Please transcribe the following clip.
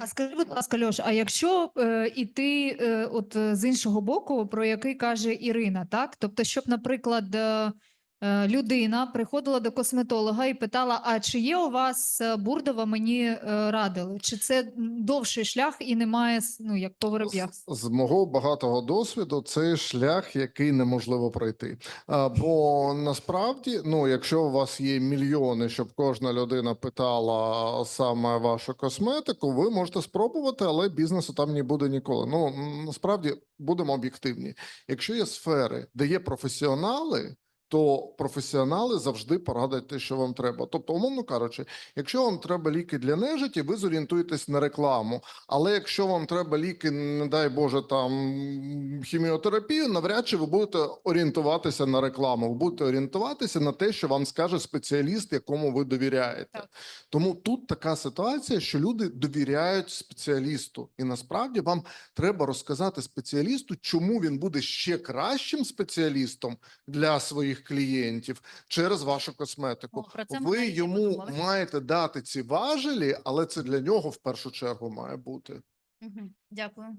А скажи, будь ласка, Льош, а якщо е, іти е, от е, з іншого боку, про який каже Ірина, так? Тобто, щоб, наприклад, е, людина приходила до косметолога і питала: а чи є у вас е, бурдова, мені е, радили? Чи це довший шлях і немає ну, як по вороб'ях? З, з мого багатого досвіду це шлях, який неможливо пройти. А, бо насправді, ну, якщо у вас є мільйони, щоб кожна людина питала саме вашу косметику, ви можете спробувати, але бізнесу там не буде ніколи. Ну насправді будемо об'єктивні. Якщо є сфери, де є професіонали. То професіонали завжди порадять те, що вам треба. Тобто, умовно кажучи, якщо вам треба ліки для нежиті, ви зорієнтуєтесь на рекламу. Але якщо вам треба ліки, не дай Боже, там хіміотерапію, навряд чи ви будете орієнтуватися на рекламу. Ви будете орієнтуватися на те, що вам скаже спеціаліст, якому ви довіряєте. Так. Тому тут така ситуація, що люди довіряють спеціалісту, і насправді вам треба розказати спеціалісту, чому він буде ще кращим спеціалістом для своїх клієнтів через вашу косметику. О, про це Ви йому маєте дати ці важелі, але це для нього в першу чергу має бути. Угу. Дякую.